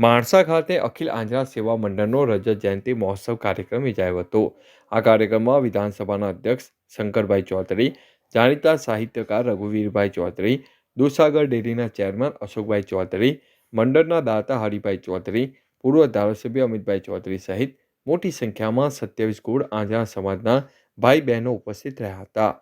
માણસા ખાતે અખિલ આંજરા સેવા મંડળનો રજત જયંતિ મહોત્સવ કાર્યક્રમ યોજાયો હતો. આ કાર્યક્રમમાં વિધાનસભાના અધ્યક્ષ શંકરભાઈ ચૌધરી, જાણીતા સાહિત્યકાર રઘુવીરભાઈ ચૌધરી દૂધસાગર ડેરીના ચેરમેન અશોકભાઈ ચૌધરી, મંડળના દાતા હરિભાઈ ચૌધરી, પૂર્વ ધારાસભ્ય અમિતભાઈ ચૌધરી સહિત મોટી સંખ્યામાં સત્યાવીસ કુળ આંજરા સમાજના ભાઈ બહેનો ઉપસ્થિત રહ્યા હતા.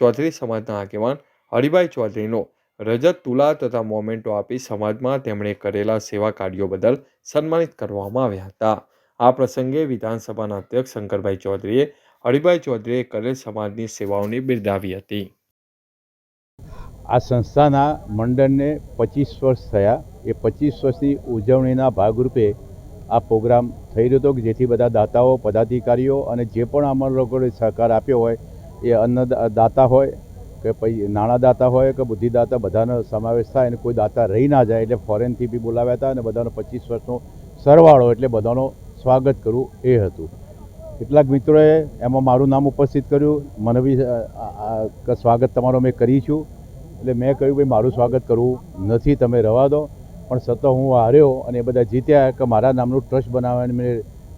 ચૌધરી સમાજના આગેવાન હરિભાઈ ચૌધરીનો રજત, તુલા તથા મોમેન્ટો આપી સમાજમાં તેમણે કરેલા સેવા કાર્યો બદલ સન્માનિત કરવામાં આવ્યા હતા. આ પ્રસંગે વિધાનસભાના અધ્યક્ષ શંકરભાઈ ચૌધરીએ હરિભાઈ ચૌધરીએ કરેલ સમાજની સેવાઓની બિરદાવી હતી. આ સંસ્થાના મંડળને પચીસ વર્ષ થયા. એ પચીસ વર્ષની ઉજવણીના ભાગરૂપે આ પ્રોગ્રામ થઈ રહ્યો હતો કે જેથી બધા દાતાઓ, પદાધિકારીઓ અને જે પણ અમારા લોકોએ સહકાર આપ્યો હોય, એ અન્ન દાતા હોય કે પછી નાણાં દાતા હોય કે બુદ્ધિદાતા, બધાનો સમાવેશ થાય અને કોઈ દાતા રહી ના જાય એટલે ફોરેનથી બી બોલાવ્યા હતા અને બધાનો પચીસ વર્ષનો સરવાળો એટલે બધાનો સ્વાગત કરવું એ હતું. કેટલાક મિત્રોએ એમાં મારું નામ ઉપસ્થિત કર્યું. મને બી સ્વાગત તમારો મેં કરીશું એટલે મેં કહ્યું ભાઈ, મારું સ્વાગત કરવું નથી, તમે રવા દો. પણ સતત હું હાર્યો અને એ બધા જીત્યા કે મારા નામનું ટ્રસ્ટ બનાવવાની મેં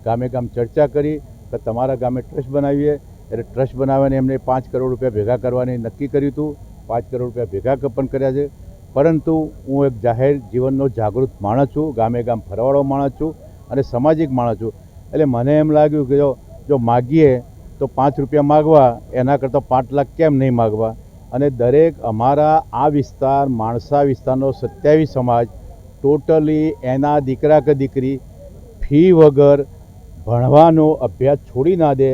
ગામે ગામ ચર્ચા કરી કે તમારા ગામે ટ્રસ્ટ બનાવીએ. એટલે ટ્રસ્ટ બનાવીને એમને પાંચ કરોડ રૂપિયા ભેગા કરવાની નક્કી કર્યું હતું. પાંચ કરોડ રૂપિયા ભેગા પણ કર્યા છે. પરંતુ હું એક જાહેર જીવનનો જાગૃત માણસ છું, ગામે ગામ ફરવાળો માણસ છું અને સામાજિક માણસ છું. એટલે મને એમ લાગ્યું કે જો જો માગીએ તો પાંચ રૂપિયા માગવા, એના કરતાં પાંચ લાખ કેમ નહીં માગવા? અને દરેક અમારા આ વિસ્તાર, માણસા વિસ્તારનો સત્યાવીસ સમાજ ટોટલી એના દીકરા કે દીકરી ફી વગર ભણવાનો અભ્યાસ છોડી ના દે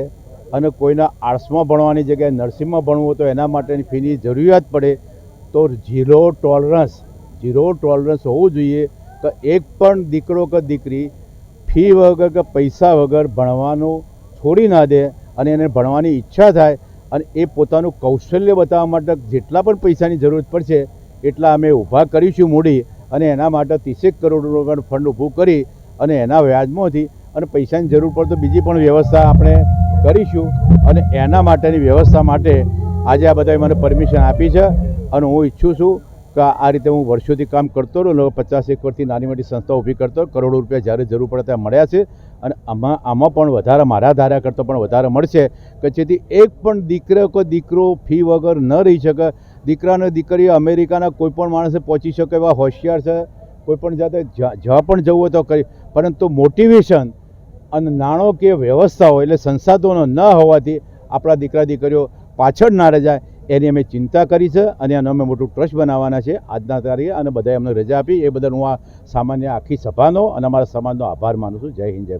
અને કોઈના આર્ટ્સમાં ભણવાની જગ્યાએ નર્સિંગમાં ભણવું હોય તો એના માટેની ફીની જરૂરિયાત પડે, તો ઝીરો ટોલરન્સ ઝીરો ટોલરન્સ હોવું જોઈએ તો એક પણ દીકરો કે દીકરી ફી વગર કે પૈસા વગર ભણવાનું છોડી ના દે અને એને ભણવાની ઈચ્છા થાય અને એ પોતાનું કૌશલ્ય બતાવવા માટે જેટલા પણ પૈસાની જરૂરત પડશે, એટલા અમે ઊભા કરીશું મૂડી અને એના માટે ત્રીસેક કરોડ રૂપિયાનું ફંડ ઊભું કરી અને એના વ્યાજમાંથી અને પૈસાની જરૂર પડે તો બીજી પણ વ્યવસ્થા આપણે કરીશું અને એના માટેની વ્યવસ્થા માટે આજે આ બધાએ મને પરમિશન આપી છે અને હું ઈચ્છું છું કે આ રીતે હું વર્ષોથી કામ કરતો રહ્યો પચાસ એક વર્ષથી નાની મોટી સંસ્થા ઊભી કરતો કરોડો રૂપિયા જ્યારે જરૂર પડે ત્યાં મળ્યા છે અને આમાં આમાં પણ વધારે મારા ધારા કરતાં પણ વધારે મળશે કે જેથી એક પણ દીકરો કે દીકરો ફી વગર ન રહી શકે. દીકરાને દીકરી અમેરિકાના કોઈ પણ માણસે પહોંચી શકે એવા હોશિયાર છે. કોઈ પણ જાતે જ્યાં પણ જવું હોય તો કરી. પરંતુ મોટિવેશન અને નાણાકીય વ્યવસ્થાઓ એટલે સંસાધનો ન હોવાથી આપણા દીકરા દીકરીઓ પાછળ ના રજાય, એની અમે ચિંતા કરી છે અને એનો અમે મોટું ટ્રસ્ટ બનાવવાના છે આજના તારીખે અને બધાએ અમને રજા આપી એ બદલ હું આ સામાન્ય આખી સભાનો અને અમારા સમાજનો આભાર માનું છું જય હિન્દ, જય.